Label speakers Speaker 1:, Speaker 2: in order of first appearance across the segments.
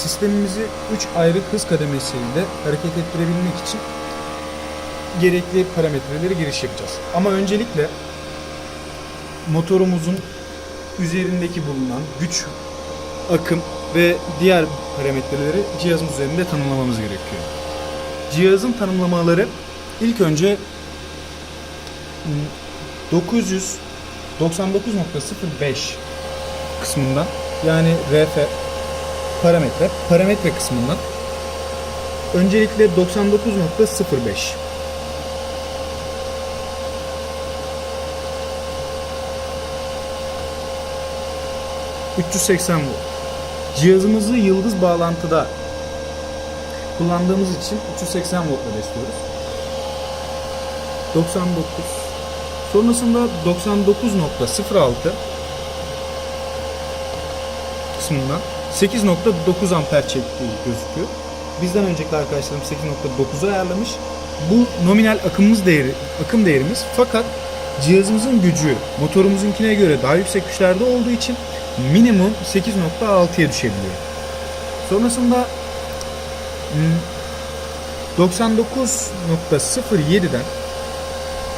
Speaker 1: sistemimizi 3 ayrı hız kademesiyle hareket ettirebilmek için gerekli parametreleri giriş yapacağız. Ama öncelikle motorumuzun üzerindeki bulunan güç, akım ve diğer parametreleri cihazımız üzerinde tanımlamamız gerekiyor. Cihazın tanımlamaları ilk önce 999.05 kısmından yani RF parametre parametre kısmından öncelikle 99.05 380 volt. Cihazımızı yıldız bağlantıda kullandığımız için 380 voltla besliyoruz. 99 Sonrasında 99.06 kısmından 8.9 amper çektiği gözüküyor. Bizden önceki arkadaşlarım 8.9'u ayarlamış. Bu nominal akımımız değeri, akım değerimiz fakat cihazımızın gücü motorumuzunkine göre daha yüksek güçlerde olduğu için minimum 8.6'ya düşebiliyor. Sonrasında hmm, 99.07'den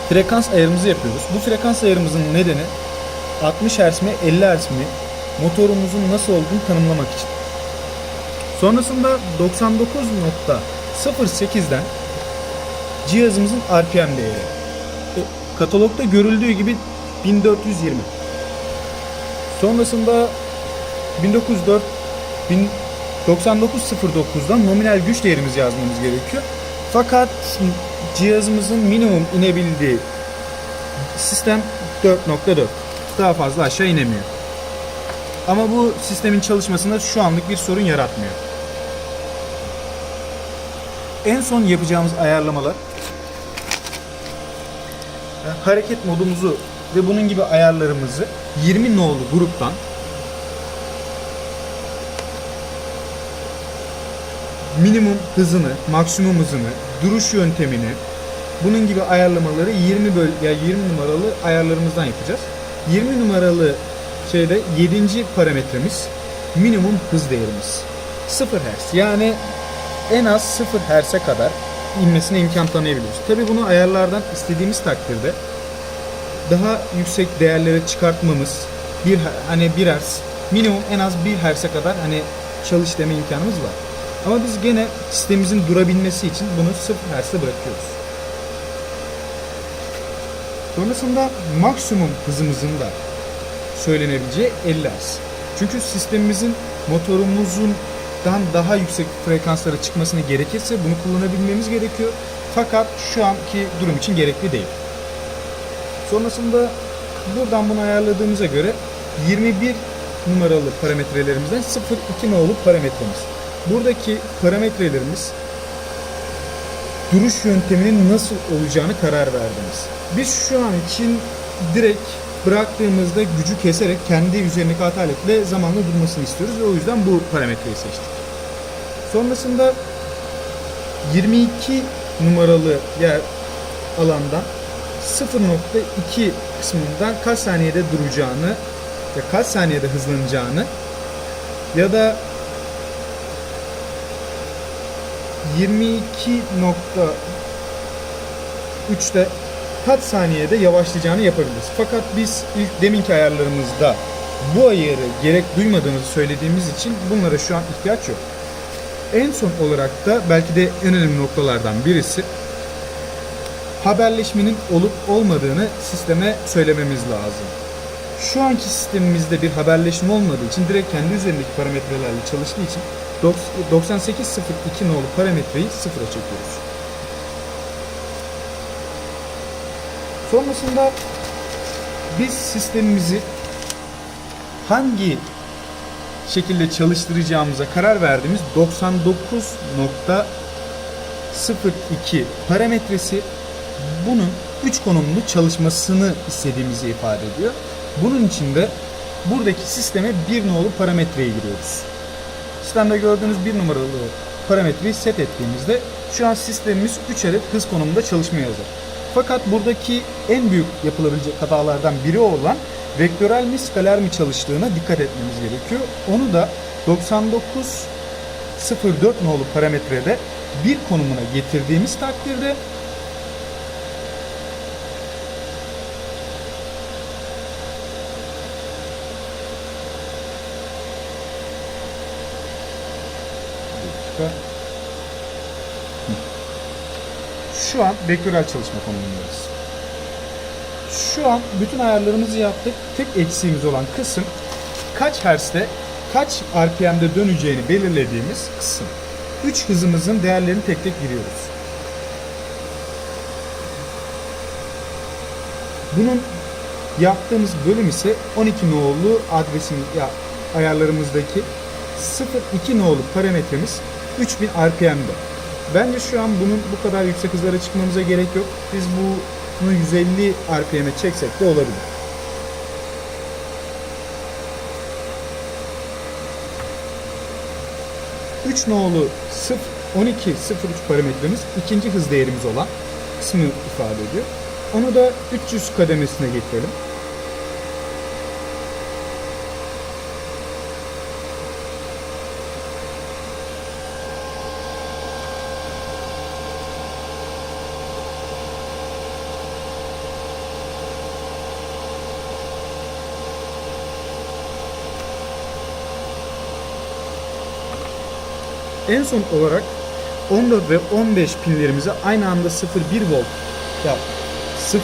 Speaker 1: frekans ayarımızı yapıyoruz. Bu frekans ayarımızın nedeni 60 Hz mi 50 Hz mi motorumuzun nasıl olduğunu tanımlamak için. Sonrasında 99.08'den cihazımızın RPM değeri. E, Katalogda görüldüğü gibi 1420. Sonrasında 1904 bin- 99.09'dan nominal güç değerimizi yazmamız gerekiyor. Fakat cihazımızın minimum inebildiği sistem 4.4. Daha fazla aşağı inemiyor. Ama bu sistemin çalışmasında şu anlık bir sorun yaratmıyor. En son yapacağımız ayarlamalar e, hareket modumuzu ve bunun gibi ayarlarımızı 20 nolu gruptan minimum hızını, maksimum hızını, duruş yöntemini, bunun gibi ayarlamaları 20 böl ya 20 numaralı ayarlarımızdan yapacağız. 20 numaralı şeyde 7. parametremiz minimum hız değerimiz. 0 Hz. Yani en az 0 Hz'e kadar inmesine imkan tanıyabiliyoruz. Tabi bunu ayarlardan istediğimiz takdirde daha yüksek değerlere çıkartmamız bir hani 1 Hz minimum en az 1 Hz'e kadar hani çalış deme imkanımız var. Ama biz gene sistemimizin durabilmesi için bunu 0 Hz'e bırakıyoruz. Sonrasında maksimum hızımızın da söylenebileceği 50 Hz. Çünkü sistemimizin motorumuzdan daha yüksek frekanslara çıkmasını gerekirse bunu kullanabilmemiz gerekiyor. Fakat şu anki durum için gerekli değil. Sonrasında buradan bunu ayarladığımıza göre 21 numaralı parametrelerimizden 0.2 nolu parametremiz. Buradaki parametrelerimiz duruş yönteminin nasıl olacağını karar verdiniz. Biz şu an için direkt bıraktığımızda gücü keserek kendi üzerindeki ataletle zamanla durmasını istiyoruz ve o yüzden bu parametreyi seçtik. Sonrasında 22 numaralı yer alandan 0.2 kısmından kaç saniyede duracağını ve kaç saniyede hızlanacağını ya da 22.3'te kaç saniyede yavaşlayacağını yapabiliriz. Fakat biz ilk deminki ayarlarımızda bu ayarı gerek duymadığımızı söylediğimiz için bunlara şu an ihtiyaç yok. En son olarak da belki de en önemli noktalardan birisi haberleşmenin olup olmadığını sisteme söylememiz lazım. Şu anki sistemimizde bir haberleşme olmadığı için direkt kendi üzerindeki parametrelerle çalıştığı için 9802 nolu parametreyi sıfıra çekiyoruz. Sonrasında biz sistemimizi hangi şekilde çalıştıracağımıza karar verdiğimiz 99.02 parametresi bunun 3 konumlu çalışmasını istediğimizi ifade ediyor. Bunun için de buradaki sisteme bir nolu parametreyi giriyoruz. Sistemde gördüğünüz bir numaralı parametreyi set ettiğimizde şu an sistemimiz 3 adet hız konumunda çalışmaya hazır. Fakat buradaki en büyük yapılabilecek hatalardan biri olan vektörel mi skaler mi çalıştığına dikkat etmemiz gerekiyor. Onu da 04 nolu parametrede bir konumuna getirdiğimiz takdirde Şu an vektörel çalışma konumundayız. Şu an bütün ayarlarımızı yaptık. Tek eksiğimiz olan kısım kaç hertzte kaç RPM'de döneceğini belirlediğimiz kısım. 3 hızımızın değerlerini tek tek giriyoruz. Bunun yaptığımız bölüm ise 12 nolu adresin ya ayarlarımızdaki 02 nolu parametremiz 3000 RPM'de. Bence şu an bunun bu kadar yüksek hızlara çıkmamıza gerek yok. Biz bunu 150 RPM'e çeksek de olabilir. Üç nolu 12 03 parametremiz ikinci hız değerimiz olan kısmı ifade ediyor. Onu da 300 kademesine getirelim. En son olarak 14 ve 15 pinlerimize aynı anda 0.1 volt ya 0.24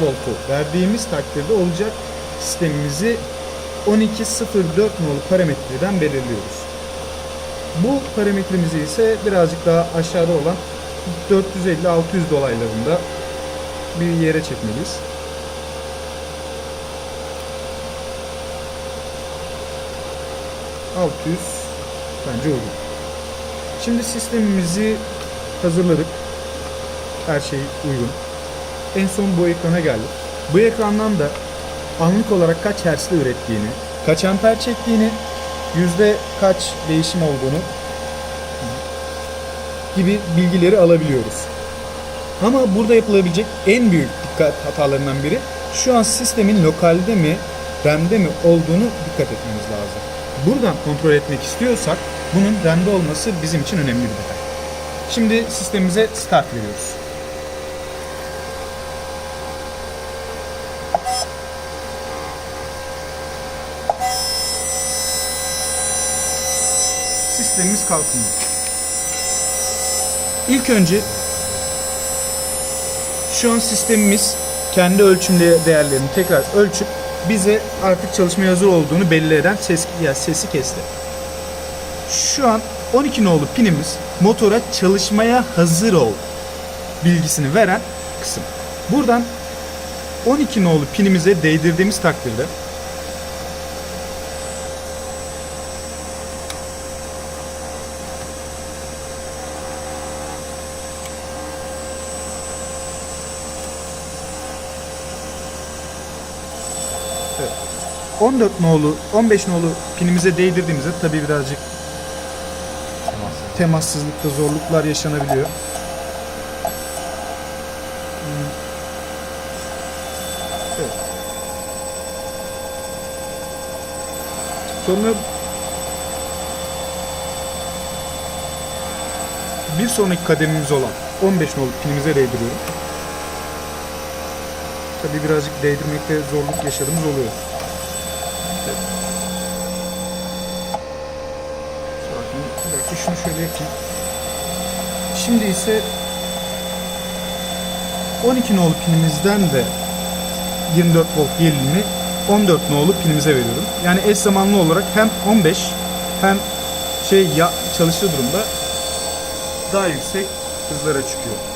Speaker 1: voltu verdiğimiz takdirde olacak sistemimizi 12.04 nolu parametreden belirliyoruz. Bu parametremizi ise birazcık daha aşağıda olan 450-600 dolaylarında bir yere çekmeliyiz. ...600 bence uygun. Şimdi sistemimizi hazırladık. Her şey uygun. En son bu ekrana geldik. Bu ekrandan da anlık olarak kaç hertzle ürettiğini, kaç amper çektiğini, yüzde kaç değişim olduğunu gibi bilgileri alabiliyoruz. Ama burada yapılabilecek en büyük dikkat hatalarından biri şu an sistemin lokalde mi, RAM'de mi olduğunu dikkat etmemiz lazım. Buradan kontrol etmek istiyorsak bunun RAM'de olması bizim için önemli bir detay. Şimdi sistemimize start veriyoruz. Sistemimiz kalkınıyor. İlk önce şu an sistemimiz kendi ölçüm de- değerlerini tekrar ölçüp bize artık çalışmaya hazır olduğunu belli eden ses, ya sesi kesti. Şu an 12 nolu pinimiz motora çalışmaya hazır ol bilgisini veren kısım. Buradan 12 nolu pinimize değdirdiğimiz takdirde Evet. 14 nolu, 15 nolu pinimize değdirdiğimizde tabii birazcık temassızlıkta zorluklar yaşanabiliyor. Evet. Sonra bir sonraki kademimiz olan 15 nolu pinimize değdiriyorum. Tabii birazcık değdirmekte zorluk yaşadığımız oluyor. Evet. Kusura bakmayın. Bir yapayım. Şimdi ise 12 nolu pinimizden de 24 volt gerilimi 14 nolu pinimize veriyorum. Yani eş zamanlı olarak hem 15 hem şey ya çalıştığı durumda daha yüksek hızlara çıkıyor.